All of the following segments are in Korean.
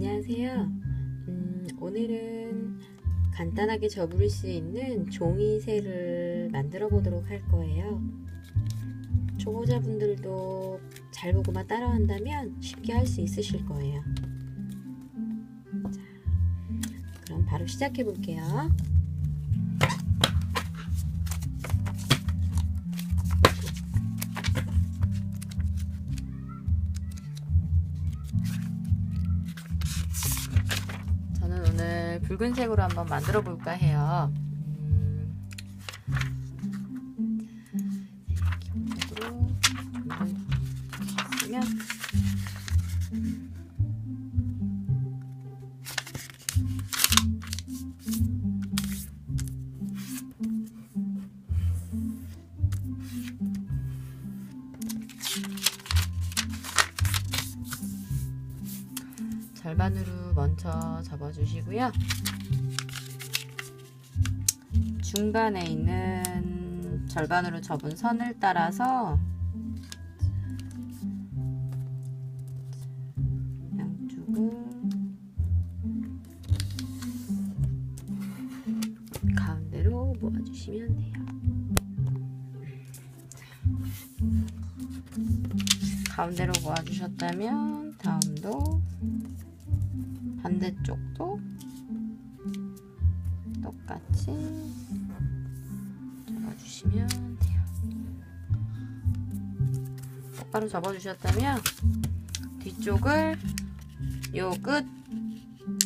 안녕하세요. 음, 오늘은 간단하게 접을 수 있는 종이새를 만들어 보도록 할 거예요. 초보자분들도 잘 보고만 따라한다면 쉽게 할 수 있으실 거예요. 자, 그럼 바로 시작해 볼게요. 붉은색으로 한번 만들어 볼까 해요. 절반으로 먼저 접어주시고요. 중간에 있는 절반으로 접은 선을 따라서 양쪽을 가운데로 모아주시면 돼요. 가운데로 모아주셨다면 다음도 반대쪽도 똑같이 접어주시면 돼요. 똑바로 접어주셨다면 뒤쪽을 요 끝,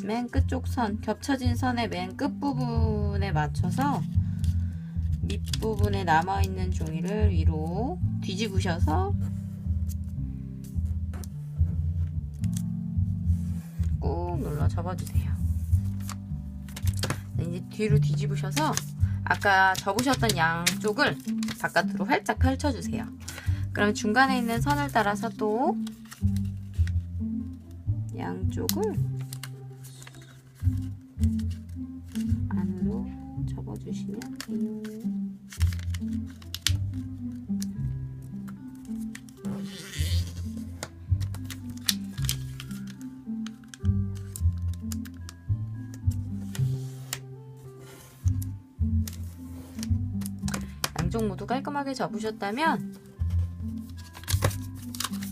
맨 끝쪽 선, 겹쳐진 선의 맨 끝부분에 맞춰서 밑부분에 남아있는 종이를 위로 뒤집으셔서 눌러 접어주세요. 네, 이제 뒤로 뒤집으셔서 아까 접으셨던 양쪽을 바깥으로 활짝 펼쳐주세요. 그럼 중간에 있는 선을 따라서 또 양쪽을 안으로 접어주시면 돼요. 양쪽 모두 깔끔하게 접으셨다면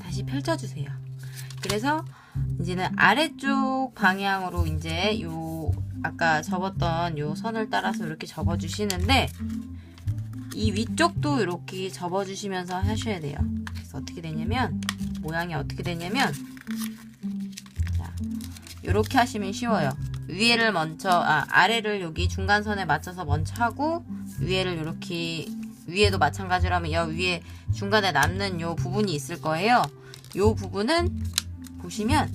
다시 펼쳐주세요. 그래서 이제는 아래쪽 방향으로 이제 요 아까 접었던 요 선을 따라서 이렇게 접어주시는데 이 위쪽도 이렇게 접어주시면서 하셔야 돼요. 그래서 어떻게 되냐면 모양이 어떻게 되냐면 자 이렇게 하시면 쉬워요. 위에를 먼저 아 아래를 여기 중간선에 맞춰서 먼저 하고 위에를 이렇게 위에도 마찬가지로 하면 여 위에 중간에 남는 요 부분이 있을 거예요. 요 부분은 보시면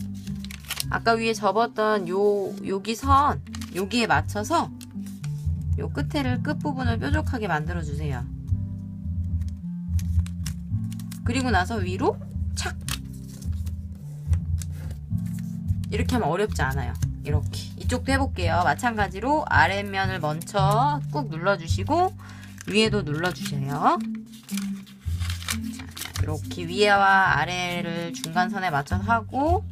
아까 위에 접었던 요 여기 선 여기에 맞춰서 요 끝에를 끝 부분을 뾰족하게 만들어 주세요. 그리고 나서 위로 착 이렇게 하면 어렵지 않아요. 이렇게 이쪽도 해볼게요. 마찬가지로 아랫면을 먼저 꾹 눌러주시고 위에도 눌러주세요. 이렇게 위에와 아래를 중간선에 맞춰서 하고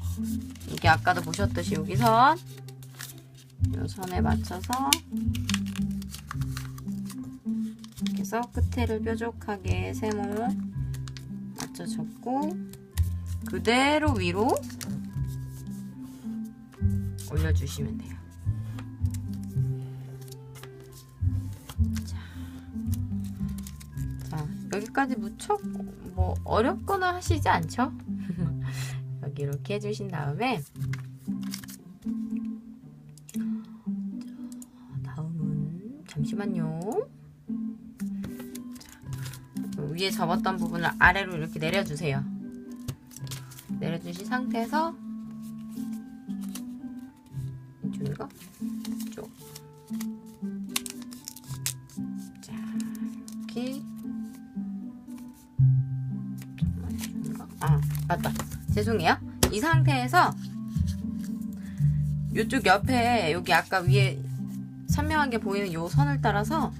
여기 아까도 보셨듯이 여기 선, 이 선에 맞춰서 이렇게 해서 끝에를 뾰족하게 세모 맞춰 접고 그대로 위로 올려주시면 돼요. 여기까지 무척 뭐 어렵거나 하시지 않죠? 여기 이렇게 해주신 다음에 자, 다음은 잠시만요. 자, 위에 접었던 부분을 아래로 이렇게 내려주세요. 내려주신 상태에서 이쪽인가? 이쪽. 죄송해요. 이 상태에서 이쪽 옆에 여기 아까 위에 선명하게 보이는 요 선을 따라서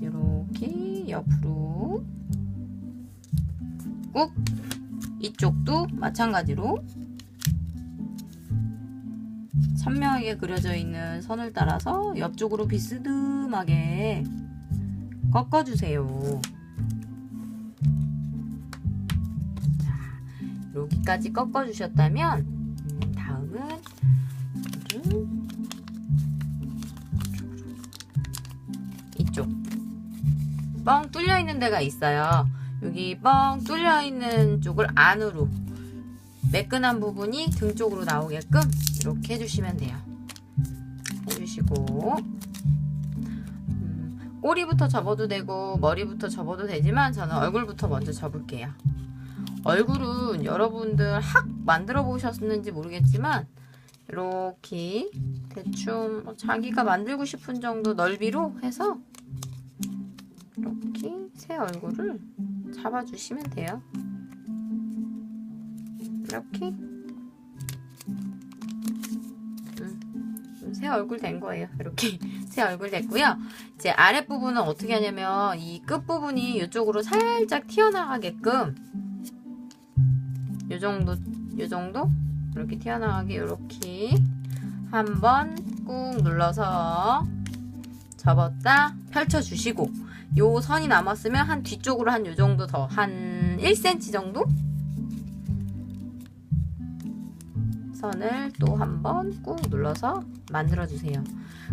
이렇게 옆으로 꾹 이쪽도 마찬가지로 선명하게 그려져 있는 선을 따라서 옆쪽으로 비스듬하게 꺾어주세요. 여기까지 꺾어주셨다면 음, 다음은 이쪽 뻥 뚫려 있는 데가 있어요. 여기 뻥 뚫려 있는 쪽을 안으로 매끈한 부분이 등 쪽으로 나오게끔 이렇게 해주시면 돼요. 해주시고 음, 꼬리부터 접어도 되고 머리부터 접어도 되지만 저는 얼굴부터 먼저 접을게요. 얼굴은 여러분들 학 만들어 보셨는지 모르겠지만 이렇게 대충 자기가 만들고 싶은 정도 넓이로 해서 이렇게 새 얼굴을 잡아주시면 돼요. 이렇게 음, 새 얼굴 된 거예요. 이렇게 새 얼굴 됐고요. 이제 아랫 부분은 어떻게 하냐면 이 끝 부분이 이쪽으로 살짝 튀어나가게끔 요 정도 요 정도 이렇게 튀어나가게 이렇게 한번 꾹 눌러서 접었다 펼쳐주시고 요 선이 남았으면 한 뒤쪽으로 한 요 정도 더 한 1cm 정도 선을 또 한번 꾹 눌러서 만들어 주세요.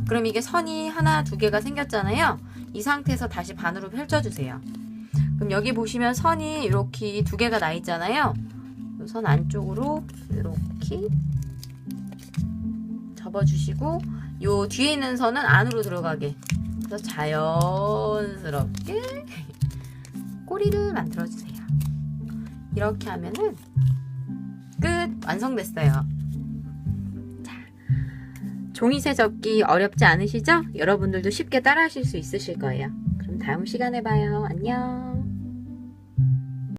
그럼 이게 선이 하나 두 개가 생겼잖아요. 이 상태에서 다시 반으로 펼쳐 주세요. 그럼 여기 보시면 선이 이렇게 두 개가 나 있잖아요. 이선 안쪽으로 이렇게 접어주시고 요 뒤에 있는 선은 안으로 들어가게 그래서 자연스럽게 꼬리를 만들어 주세요. 이렇게 하면은 끝 완성됐어요. 자, 종이새 접기 어렵지 않으시죠? 여러분들도 쉽게 따라 하실 수 있으실 거예요. 그럼 다음 시간에 봐요. 안녕.